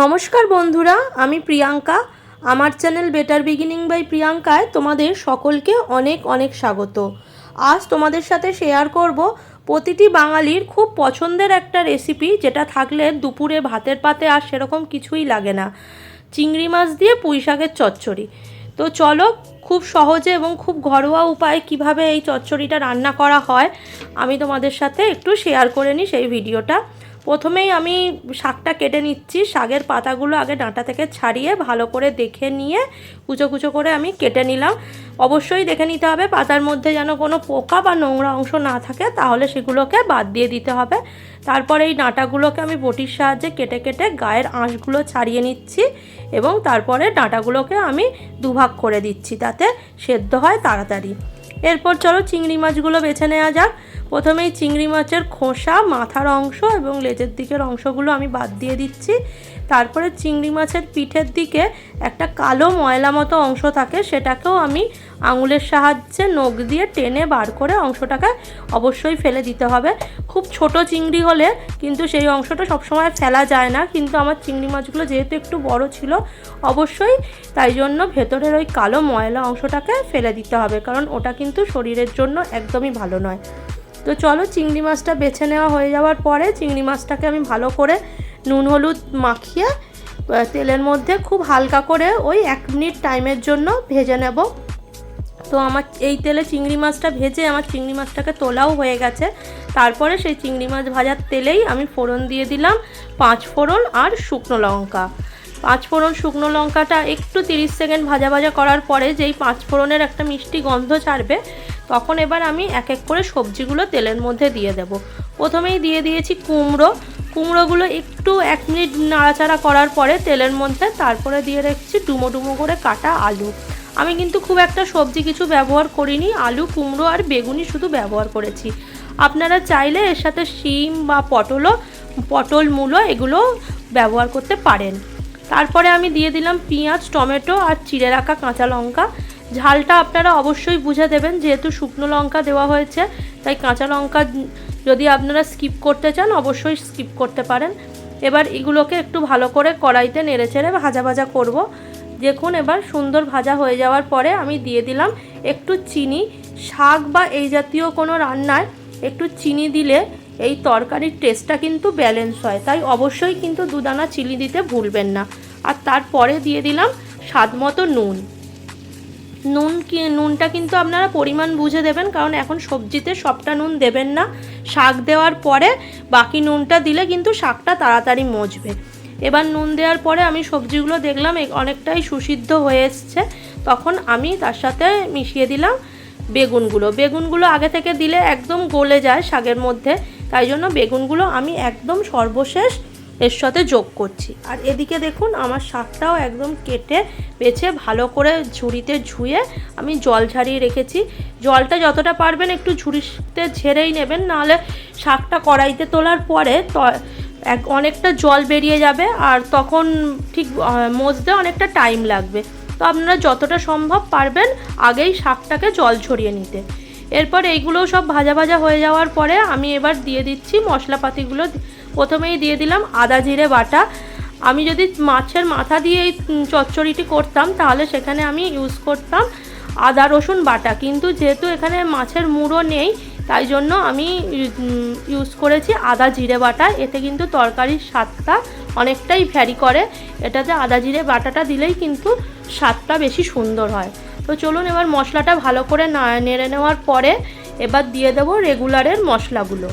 নমস্কার বন্ধুরা, আমি প্রিয়াঙ্কা। আমার চ্যানেল বেটার বিগিনিং বাই প্রিয়াঙ্কায় তোমাদের সকলকে অনেক অনেক স্বাগত। আজ তোমাদের সাথে শেয়ার করব প্রতিটি বাঙালির খুব পছন্দের একটা রেসিপি যেটা থাকলে দুপুরে ভাতের পাতে আর সেরকম কিছুই লাগে না। চিংড়ি মাছ দিয়ে পুঁই শাকের চচ্চড়ি। তো চলো, খুব সহজে এবং খুব ঘরোয়া উপায়ে কীভাবে এই চচ্চড়িটা রান্না করা হয়, আমি তোমাদের সাথে একটু শেয়ার করে নিই সেই ভিডিওটা। প্রথমেই আমি শাকটা কেটে নিচ্ছি, শাকের পাতাগুলো আগে ডাঁটা থেকে ছাড়িয়ে ভালো করে দেখে নিয়ে কুচো কুচো করে আমি কেটে নিলাম। অবশ্যই দেখে নিতে হবে, পাতার মধ্যে যেন কোনো পোকা বা নোংরা অংশ না থাকে, তাহলে সেগুলোকে বাদ দিয়ে দিতে হবে। তারপরে এই ডাঁটাগুলোকে আমি বটির সাহায্যে কেটে কেটে গায়ের আঁশগুলো ছাড়িয়ে নিচ্ছি এবং তারপরে ডাঁটাগুলোকে আমি দুভাগ করে দিচ্ছি তাতে সেদ্ধ হয় তাড়াতাড়ি। এরপর চলো চিংড়ি মাছগুলো বেছে নেওয়া যাক। প্রথমেই চিংড়ি মাছের খোসা, মাথার অংশ এবং লেজের দিকের অংশগুলো আমি বাদ দিয়ে দিচ্ছি। তারপরে চিংড়ি মাছের পিঠের দিকে একটা কালো ময়লা মতো অংশ থাকে, সেটাকেও আমি আঙুলের সাহায্যে নখ দিয়ে টেনে বার করে অংশটাকে অবশ্যই ফেলে দিতে হবে। খুব ছোট চিংড়ি হলে কিন্তু সেই অংশটা সবসময় ফেলা যায় না, কিন্তু আমার চিংড়ি মাছগুলো যেহেতু একটু বড় ছিল অবশ্যই তাই জন্য ভেতরের ওই কালো ময়লা অংশটাকে ফেলে দিতে হবে, কারণ ওটা কিন্তু শরীরের জন্য একদমই ভালো নয়। তো চলো চিংড়ি মাছটা বেছে নেওয়া হয়ে যাওয়ার পরে চিংড়ি মাছটাকে আমি ভালো করে নুন, হলুদ মাখিয়ে তেলের মধ্যে খুব হালকা করে ওই এক মিনিট টাইমের জন্য ভেজে নেব। তো আমার এই তেলে চিংড়ি মাছটা ভেজে আমার চিংড়ি মাছটাকে তোলাও হয়ে গেছে। তারপরে সেই চিংড়ি মাছ ভাজার তেলেই আমি ফোড়ন দিয়ে দিলাম পাঁচ ফোড়ন আর শুকনো লঙ্কা। পাঁচ ফোড়ন শুকনো লঙ্কাটা একটু তিরিশ সেকেন্ড ভাজা ভাজা করার পরে যেই পাঁচ ফোড়নের একটা মিষ্টি গন্ধ ছাড়বে তখন এবার আমি এক এক করে সবজিগুলো তেলের মধ্যে দিয়ে দেব। প্রথমেই দিয়ে দিয়েছি কুমড়ো। কুমড়োগুলো একটু এক মিনিট নাড়াচাড়া করার পরে তেলের মধ্যে তারপরে দিয়ে রেখেছি ডুমো ডুমো করে কাটা আলু। আমি কিন্তু খুব একটা সবজি কিছু ব্যবহার করিনি। আলু, কুমড়ো আর বেগুনি শুধু ব্যবহার করেছি। আপনারা চাইলে এর সাথে শিম বা পটলও, পটল মূলো এগুলো ব্যবহার করতে পারেন। তারপরে আমি দিয়ে দিলাম পেঁয়াজ, টমেটো আর চিড়ে রাখা কাঁচা লঙ্কা। ঝালটা আপনারা অবশ্যই বুঝে দেবেন, যেহেতু শুকনো লঙ্কা দেওয়া হয়েছে, তাই কাঁচা লঙ্কা যদি আপনারা স্কিপ করতে চান, অবশ্যই স্কিপ করতে পারেন। এবার এগুলোকে একটু ভালো করে কড়াইতে নেড়ে চেড়ে ভাজা ভাজা করব। দেখুন এবার সুন্দর ভাজা হয়ে যাওয়ার পরে আমি দিয়ে দিলাম একটু চিনি। শাক বা এই জাতীয় কোনো রান্নায় একটু চিনি দিলে এই তরকারির টেস্টটা কিন্তু ব্যালেন্স হয়। তাই অবশ্যই কিন্তু দুদানা চিনি দিতে ভুলবেন না। আর তারপরে দিয়ে দিলাম স্বাদ মতো নুন। নুন কি, নুনটা কিন্তু আপনারা পরিমাণ বুঝে দেবেন, কারণ এখন সবজিতে সবটা নুন দেবেন না। শাক দেওয়ার পরে বাকি নুনটা দিলে কিন্তু শাকটা তাড়াতাড়ি মজবে। এবার নুন দেওয়ার পরে আমি সবজিগুলো দেখলাম অনেকটাই সুসিদ্ধ হয়ে এসছে। তখন আমি তার সাথে মিশিয়ে দিলাম বেগুনগুলো। বেগুনগুলো আগে থেকে দিলে একদম গলে যায় শাকের মধ্যে, তাই জন্য বেগুনগুলো আমি একদম সর্বশেষ এর সাথে যোগ করছি। আর এদিকে দেখুন, আমার শাকটাও একদম কেটে বেছে ভালো করে ঝুড়িতে ঝুয়ে আমি জল ঝারিয়ে রেখেছি। জলটা যতটা পারবেন একটু ঝুড়িতে ঝেড়েই নেবেন, নাহলে শাকটা কড়াইতে তোলার পরে এক অনেকটা জল বেরিয়ে যাবে আর তখন ঠিক মজতে অনেকটা টাইম লাগবে। তো আপনারা যতটা সম্ভব পারবেন আগেই শাকটাকে জল ছড়িয়ে নিতে। এরপর এইগুলো সব ভাজা ভাজা হয়ে যাওয়ার পরে আমি এবার দিয়ে দিচ্ছি মশলাপাতিগুলো প্রথমেই দিয়ে দিলাম আদা, জিরে, বাটা। আমি যদি মাছের মাথা দিয়ে এই চচ্চড়িটি করতাম, তাহলে সেখানে আমি ইউজ করতাম আদা, রসুন, বাটা। কিন্তু যেহেতু এখানে মাছের মুড়ো নেই, তাই জন্য আমি ইউজ করেছি আদা, জিরে, বাটা। এতে কিন্তু তরকারির স্বাদটা অনেকটাই ভ্যারি করে। এটাতে আদা, জিরে, বাটাটা দিলেই কিন্তু স্বাদটা বেশি সুন্দর হয়। তো চলুন এবার মশলাটা ভালো করে না, নেড়ে নেওয়ার পরে এবার দিয়ে দেবো রেগুলারের মশলাগুলো।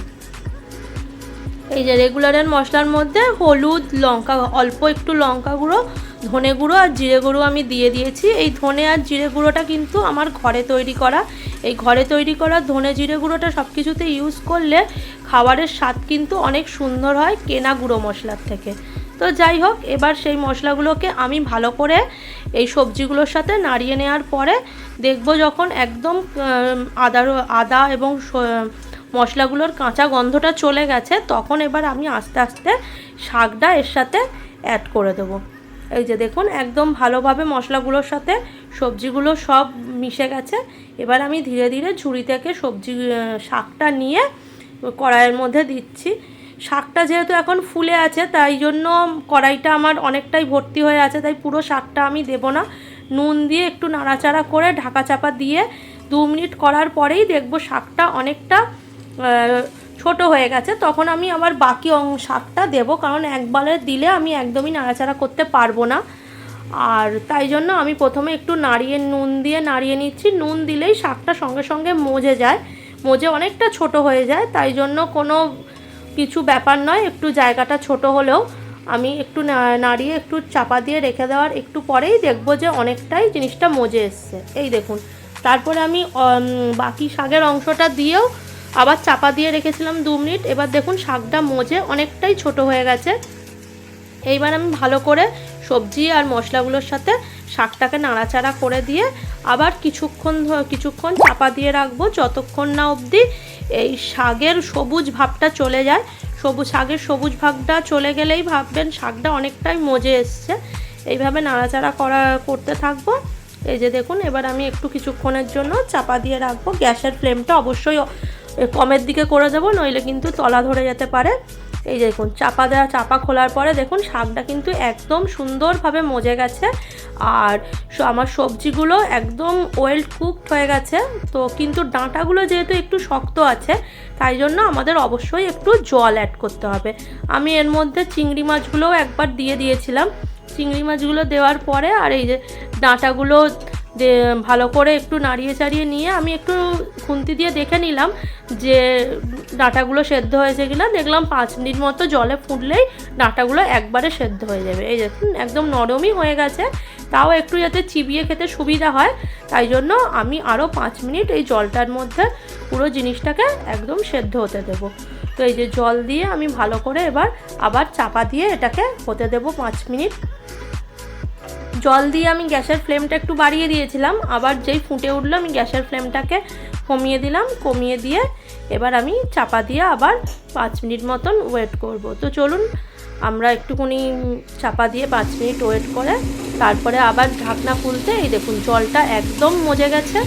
এই যে রেগুলারের মশলার মধ্যে হলুদ লঙ্কা অল্প একটু লঙ্কা গুঁড়ো ধনে গুঁড়ো আর জিরে গুঁড়ো আমি দিয়ে দিয়েছি। এই ধনে আর জিরে গুঁড়োটা কিন্তু আমার ঘরে তৈরি করা। এই ঘরে তৈরি করা ধনে জিরে গুঁড়োটা সব কিছুতে ইউজ করলে খাবারের স্বাদ কিন্তু অনেক সুন্দর হয় কেনা গুঁড়ো মশলার থেকে। তো যাই হোক এবার সেই মশলাগুলোকে আমি ভালো করে এই সবজিগুলোর সাথে নাড়িয়ে নেওয়ার পরে দেখব যখন একদম আহ, আদা এবং মশলাগুলোর কাঁচা গন্ধটা চলে গেছে, তখন এবার আমি আস্তে আস্তে শাকটা এর সাথে অ্যাড করে দেবো। এই যে দেখুন, একদম ভালোভাবে মশলাগুলোর সাথে সবজিগুলো সব মিশে গেছে। এবার আমি ধীরে ধীরে ঝুড়ি থেকে সবজি শাকটা নিয়ে কড়াইয়ের মধ্যে দিচ্ছি। শাকটা যেহেতু এখন ফুলে আছে, তাই জন্য কড়াইটা আমার অনেকটাই ভর্তি হয়ে আছে, তাই পুরো শাকটা আমি দেব না। নুন দিয়ে একটু নাড়াচাড়া করে ঢাকা চাপা দিয়ে দু মিনিট করার পরেই দেখব শাকটা অনেকটা ছোট হয়ে গেছে, তখন আমি আবার বাকি অং শাকটা দেবো, কারণ একবারে দিলে আমি একদমই নাড়াচাড়া করতে পারব না। আর তাই জন্য আমি প্রথমে একটু নাড়িয়ে, নুন দিয়ে নাড়িয়ে নিচ্ছি, নুন দিলেই শাকটা সঙ্গে সঙ্গে মজে যায়। মজে অনেকটা ছোট হয়ে যায়, তাই জন্য কোনো কিছু ব্যাপার নয়, একটু জায়গাটা ছোট হলেও আমি একটু নাড়িয়ে একটু চাপা দিয়ে রেখে দেওয়ার একটু পরেই দেখব যে অনেকটাই জিনিসটা মজে এসছে। এই দেখুন, তারপরে আমি বাকি শাকের অংশটা দিয়েও আবার চাপা দিয়ে রেখেছিলাম দু মিনিট। এবার দেখুন শাকটা মজে অনেকটাই ছোট হয়ে গেছে। এইবার আমি ভালো করে সবজি আর মশলাগুলোর সাথে শাকটাকে নাড়াচাড়া করে দিয়ে আবার কিছুক্ষণ কিছুক্ষণ চাপা দিয়ে রাখব। যতক্ষণ না অবধি এই শাকের সবুজ ভাবটা চলে যায়। সবুজ শাকের সবুজ ভাবটা চলে গেলেই ভাববেন শাকটা অনেকটাই মজে এসছে। এইভাবে নাড়াচাড়া করা, করতে থাকব। এই যে দেখুন, এবার আমি একটু কিছুক্ষণের জন্য চাপা দিয়ে রাখব। গ্যাসের ফ্লেমটা অবশ্যই কমের দিকে করে দেবো, নইলে কিন্তু তলা ধরে যেতে পারে। এই দেখুন, চাপা দেওয়া চাপা খোলার পরে দেখুন, শাকটা কিন্তু একদম সুন্দরভাবে মজে গেছে। আর আমার সবজিগুলো একদম ওয়েল কুকড হয়ে গেছে। তো কিন্তু ডাঁটাগুলো যেহেতু একটু শক্ত আছে, তাই জন্য আমাদের অবশ্যই একটু জল অ্যাড করতে হবে। আমি এর মধ্যে চিংড়ি মাছগুলোও একবার দিয়ে দিয়েছিলাম। চিংড়ি মাছগুলো দেওয়ার পরে আর এই যে ডাঁটাগুলো যে, ভালো করে একটু নাড়িয়ে চাড়িয়ে নিয়ে আমি একটু খুন্তি দিয়ে দেখে নিলাম যে, ডাঁটাগুলো সেদ্ধ হয়েছে কিনা। দেখলাম পাঁচ মিনিট মতো জলে ফুটলেই ডাঁটাগুলো একবারে সেদ্ধ হয়ে যাবে। এই দেখুন একদম নরমই হয়ে গেছে। তাও একটু যাতে চিবিয়ে খেতে সুবিধা হয়, তাই জন্য আমি আরও পাঁচ মিনিট এই জলটার মধ্যে পুরো জিনিসটাকে একদম সেদ্ধ হতে দেবো। তো এই যে, জল দিয়ে আমি ভালো করে এবার আবার চাপা দিয়ে এটাকে হতে দেবো পাঁচ মিনিট। জল দিয়ে আমি গ্যাসের ফ্লেমটা একটু বাড়িয়ে দিয়েছিলাম। আবার যেই ফুটে উঠল, আমি গ্যাসের ফ্লেমটাকে কমিয়ে দিলাম। কমিয়ে দিয়ে এবার আমি চাপা দিয়ে আবার পাঁচ মিনিট মতন ওয়েট করব। তো চলুন, আমরা একটুখানি চাপা দিয়ে পাঁচ মিনিট ওয়েট করে তারপরে আবার ঢাকনা খুলতে, এই দেখুন, জলটা একদম মজে গেছে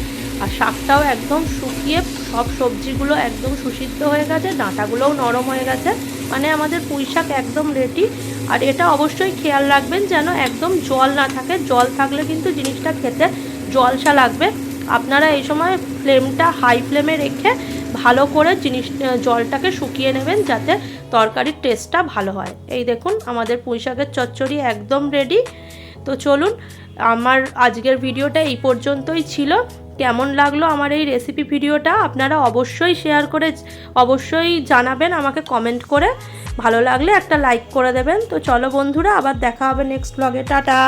আর শাকটাও একদম শুকিয়ে সব সবজিগুলো একদম সুসিদ্ধ হয়ে গেছে, ডাঁটাগুলোও নরম হয়ে গেছে। মানে আমাদের পুঁই শাক একদম রেডি আর এটা অবশ্যই খেয়াল রাখবেন যেন একদম জল না থাকে। জল থাকলে কিন্তু জিনিসটা খেতে জলসা লাগবে। আপনারা এই সময় ফ্লেমটা, হাই ফ্লেমে রেখে ভালো করে জিনিস জলটাকে শুকিয়ে নেবেন যাতে তরকারির টেস্টটা ভালো হয়। এই দেখুন, আমাদের পুঁই শাকের চচ্চড়ি একদম রেডি তো চলুন, আমার আজকের ভিডিওটা এই পর্যন্তই ছিল। কেমন লাগল আমার এই রেসিপি ভিডিওটা আপনারা অবশ্যই শেয়ার করে, অবশ্যই জানাবেন আমাকে কমেন্ট করে। ভালো লাগলে একটা লাইক করে দেবেন। তো চলো বন্ধুরা, আবার দেখা হবে নেক্সট ব্লগে টাটা!